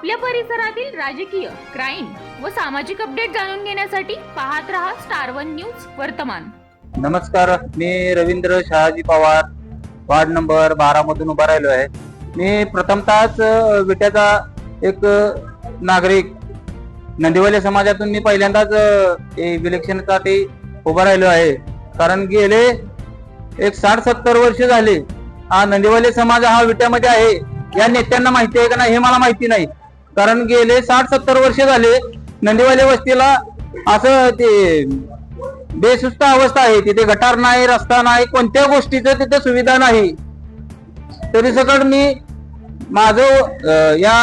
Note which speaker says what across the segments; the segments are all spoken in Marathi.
Speaker 1: आपल्या परिसरातील राजकीय क्राईम व सामाजिक अपडेट जाणून घेण्यासाठी पाहत रहा स्टार वन न्यूज वर्तमान.
Speaker 2: नमस्कार मी रवींद्र शहाजी पवार. वार्ड नंबर बारा मधून उभा राहिलो आहे. मी प्रथमतःच विट्याचा एक नागरिक नंदिवले समाजातून मी पहिल्यांदाच इलेक्शनसाठी उभा राहिलो आहे. कारण गेले एक साठ सत्तर वर्ष झाले हा नंदिवले समाज हा विट्यामध्ये आहे. या नेत्यांना माहिती आहे का नाही हे मला माहिती नाही. कारण गेले साठ सत्तर वर्ष झाले नंदीवाले वस्तीला असं ते बेसुस्त अवस्था आहे. तिथे गटार नाही रस्ता नाही कोणत्या गोष्टीचं तिथे सुविधा नाही. तरी सकट मी माझं या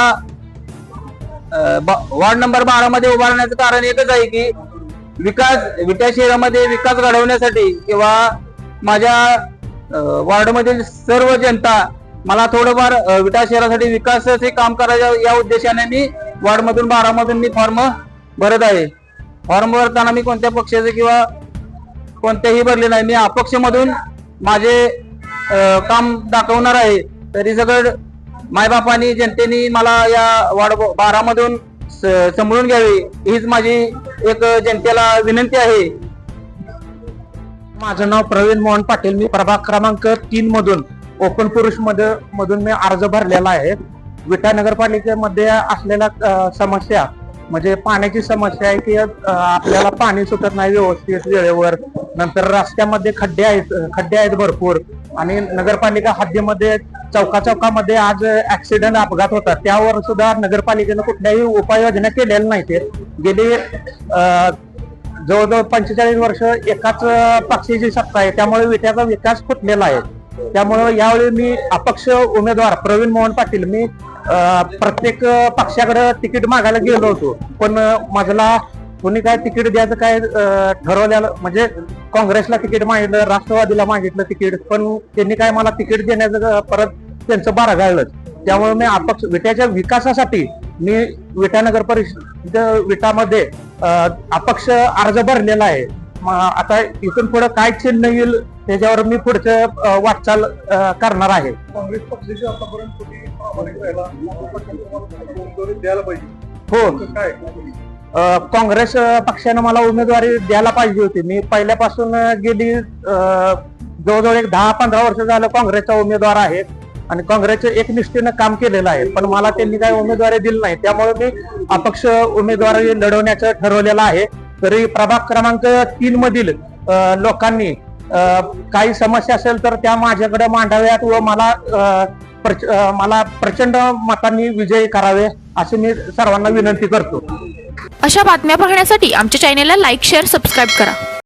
Speaker 2: ब- वार्ड नंबर बारा मध्ये उभारण्याचं कारण एकच आहे की विकास विटा शहरामध्ये विकास घडवण्यासाठी किंवा माझ्या वार्डमधील सर्व जनता मला थोडंफार विटा शहरासाठी विकासाचे काम करायचं या उद्देशाने मी वार्डमधून बारामधून मी फॉर्म भरत आहे. फॉर्म भरताना मी कोणत्या पक्षाचे किंवा कोणत्याही भरले नाही. मी अपक्ष मधून माझे काम दाखवणार आहे. तरी सगळं मायबापानी जनतेने मला या वार्ड बारामधून स- घ्यावी हीच माझी एक जनतेला विनंती आहे.
Speaker 3: माझं नाव प्रवीण मोहन पाटील. मी प्रभाग क्रमांक तीन मधून ओपन पुरुषमध्ये मधून मी अर्ज भरलेला आहे. विटा नगरपालिकेमध्ये असलेल्या समस्या म्हणजे पाण्याची समस्या आहे की आपल्याला पाणी सुटत नाही व्यवस्थित वेळेवर. नंतर रस्त्यामध्ये खड्डे आहेत खड्डे आहेत भरपूर. आणि नगरपालिका हद्दीमध्ये चौका चौकामध्ये आज ऍक्सिडेंट अपघात होतात. त्यावर सुद्धा नगरपालिकेनं कुठल्याही उपाययोजना केलेल्या नाहीत. गेली जवळजवळ पंचेचाळीस वर्ष एकाच पक्षीची सत्ता आहे. त्यामुळे विट्याचा विकास फुटलेला आहे. त्यामुळं यावेळी मी अपक्ष उमेदवार प्रवीण मोहन पाटील मी प्रत्येक पक्षाकडे तिकीट मागायला गेलो होतो. पण माझला कोणी काय तिकीट द्यायचं काय अं, ठरवलेलं म्हणजे काँग्रेसला तिकीट मागितलं राष्ट्रवादीला मागितलं तिकीट पण त्यांनी काय मला तिकीट देण्याचं परत त्यांचं बारा गाळलं त्यामुळे मी अपक्ष विट्याच्या विकासासाठी मी विटानगर परिषद विटामध्ये अपक्ष अर्ज भरलेला आहे. आता इथून पुढे काय चिन्ह येईल त्याच्यावर मी पुढचं वाटचाल करणार आहे.
Speaker 4: काँग्रेस पक्षाची आतापर्यंत प्रामाणिक राहिला?
Speaker 3: हो.
Speaker 4: काय?
Speaker 3: काँग्रेस पक्षानं मला उमेदवारी द्यायला पाहिजे होती. मी पहिल्यापासून गेली जवळजवळ एक दहा पंधरा वर्ष झालं काँग्रेसचा उमेदवार आहे. आणि काँग्रेसचं एकनिष्ठेनं काम केलेलं आहे. पण मला त्यांनी काही उमेदवारी दिली नाही. त्यामुळे मी अपक्ष उमेदवारी लढवण्याचं ठरवलेलं आहे. तरी प्रभाग क्रमांक तीन मधील अं, लोकांनी अं, काही समस्या असेल तर त्या माझ्याकडे मांडाव्यात व मला प्रच- मला प्रचंड मतांनी विजयी करावे असे मी सर्वांना विनंती करतो.
Speaker 1: अशा बातम्या पाहण्यासाठी आमच्या चॅनेलला लाईक शेअर सबस्क्राईब करा.